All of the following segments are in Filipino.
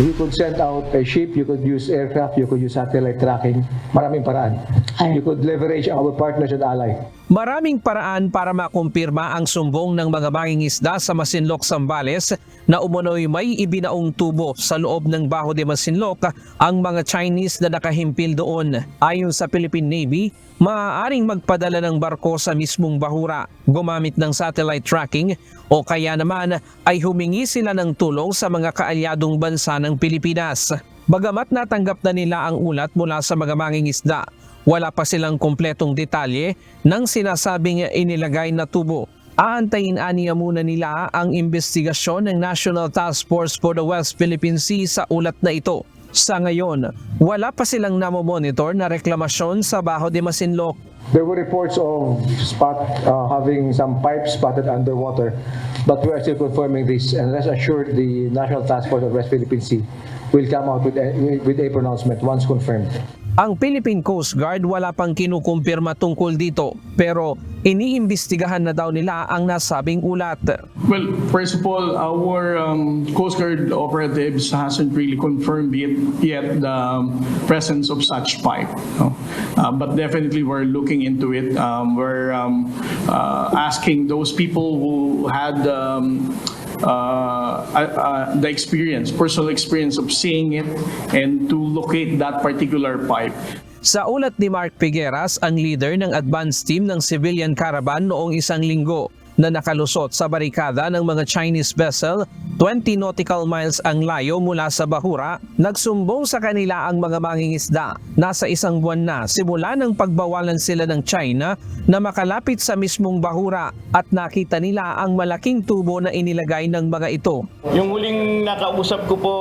You could send out a ship, you could use aircraft, you could use satellite tracking. Maraming paraan. You could leverage our partners and ally. Maraming paraan para makumpirma ang sumbong ng mga mangingisda sa Masinloc, Zambales na umunoy may ibinaong tubo sa loob ng Baho de Masinloc ang mga Chinese na nakahimpil doon. Ayon sa Philippine Navy, maaaring magpadala ng barko sa mismong bahura gumamit ng satellite tracking o kaya naman ay humingi sila ng tulong sa mga kaalyadong bansa ng Pilipinas. Bagamat natanggap na nila ang ulat mula sa mga mangingisda, wala pa silang kumpletong detalye ng sinasabing inilagay na tubo. Aantayin aniya muna nila ang investigasyon ng National Task Force for the West Philippine Sea sa ulat na ito. Sa ngayon, wala pa silang namomonitor na reklamasyon sa Baho de Masinloc. There were reports of spot uh, having some pipes spotted underwater, but we are still confirming this. And rest assured, the National Task Force of West Philippine Sea will come out with a, with a pronouncement once confirmed. Ang Philippine Coast Guard wala pang kinukumpirma tungkol dito pero iniimbestigahan na daw nila ang nasabing ulat. Well, first of all, our um, Coast Guard operatives hasn't really confirmed yet, yet the um, presence of such pipe. no? Uh, but definitely, we're looking into it. Um, we're um, uh, asking those people who had um, uh, uh, the experience, personal experience of seeing it, and to locate that particular pipe. Sa ulat ni Mark Figueras, ang leader ng advance team ng civilian caravan noong isang linggo na nakalusot sa barikada ng mga Chinese vessel 20 nautical miles ang layo mula sa Bahura, nagsumbong sa kanila ang mga mangingisda. Nasa isang buwan na simula ng pagbawalan sila ng China na makalapit sa mismong Bahura at nakita nila ang malaking tubo na inilagay ng mga ito. Yung huling nakausap ko po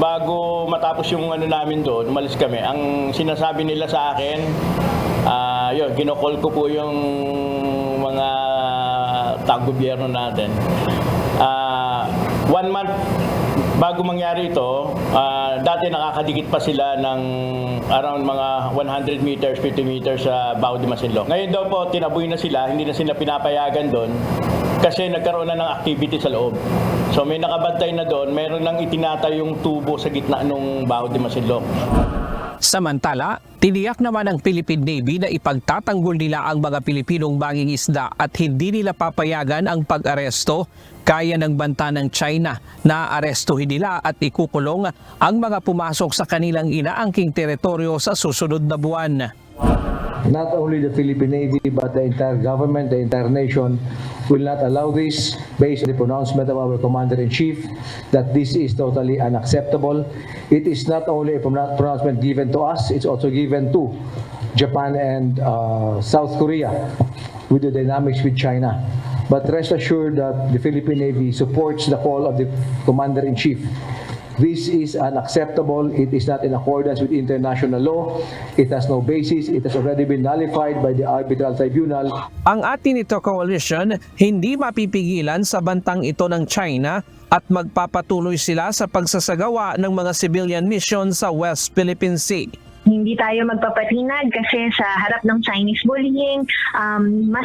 bago matapos yung ano namin doon, umalis kami. Ang sinasabi nila sa akin, ah yun, kinokol ko po yung mga tag-gobyerno natin. Ah, one month bago mangyari ito, ah, dati nakakadikit pa sila ng around mga 100 meters, 50 meters sa Bao de Masinloc. Ngayon daw po, tinaboy na sila, hindi na sila pinapayagan doon kasi nagkaroon na ng activity sa loob. So may nakabantay na doon, mayroon lang itinatay yung tubo sa gitna ng Bao de Masinloc. Samantala, tiniyak naman ng Philippine Navy na ipagtatanggol nila ang mga Pilipinong mangingisda at hindi nila papayagan ang pag-aresto kaya ng banta ng China na arestuhin nila at ikukulong ang mga pumasok sa kanilang inaangking teritoryo sa susunod na buwan. Not only the Philippine Navy, but the entire government, the entire nation will not allow this based on the pronouncement of our Commander-in-Chief that this is totally unacceptable. It is not only a pronou- pronouncement given to us, it's also given to Japan and uh, South Korea with the dynamics with China. But rest assured that the Philippine Navy supports the call of the Commander-in-Chief This is unacceptable. It is not in accordance with international law. It has no basis. It has already been nullified by the Arbitral Tribunal. Ang atin ito coalition hindi mapipigilan sa bantang ito ng China at magpapatuloy sila sa pagsasagawa ng mga civilian mission sa West Philippine Sea. hindi tayo magpapatinag kasi sa harap ng Chinese bullying, um, mas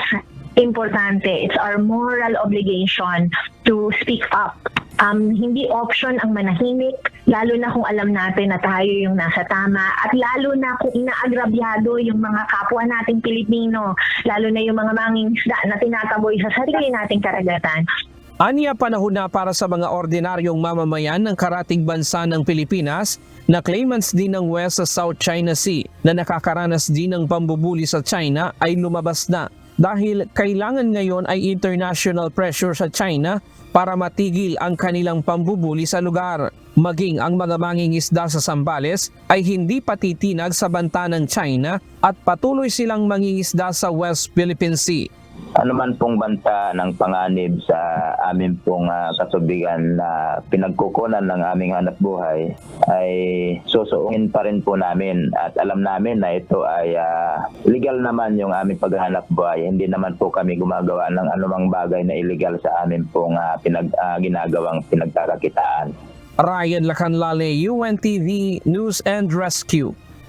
importante. It's our moral obligation to speak up. Um, hindi option ang manahimik, lalo na kung alam natin na tayo yung nasa tama at lalo na kung inaagrabyado yung mga kapwa nating Pilipino, lalo na yung mga mangingisda na tinataboy sa sarili nating karagatan. Anya panahon na para sa mga ordinaryong mamamayan ng karating bansa ng Pilipinas na claimants din ng West sa South China Sea na nakakaranas din ng pambubuli sa China ay lumabas na dahil kailangan ngayon ay international pressure sa China para matigil ang kanilang pambubuli sa lugar. Maging ang mga mangingisda sa Sambales ay hindi patitinag sa banta ng China at patuloy silang mangingisda sa West Philippine Sea. Ano man pong banta ng panganib sa amin pong ah, kasubigan na pinagkukunan ng aming hanap buhay ay susuungin pa rin po namin at alam namin na ito ay ah, legal naman yung aming paghahanap buhay hindi naman po kami gumagawa ng anumang bagay na illegal sa amin pong ah, pinag, ah, ginagawang pinagkakakitaan. Ryan Lacanlale, UNTV News and Rescue.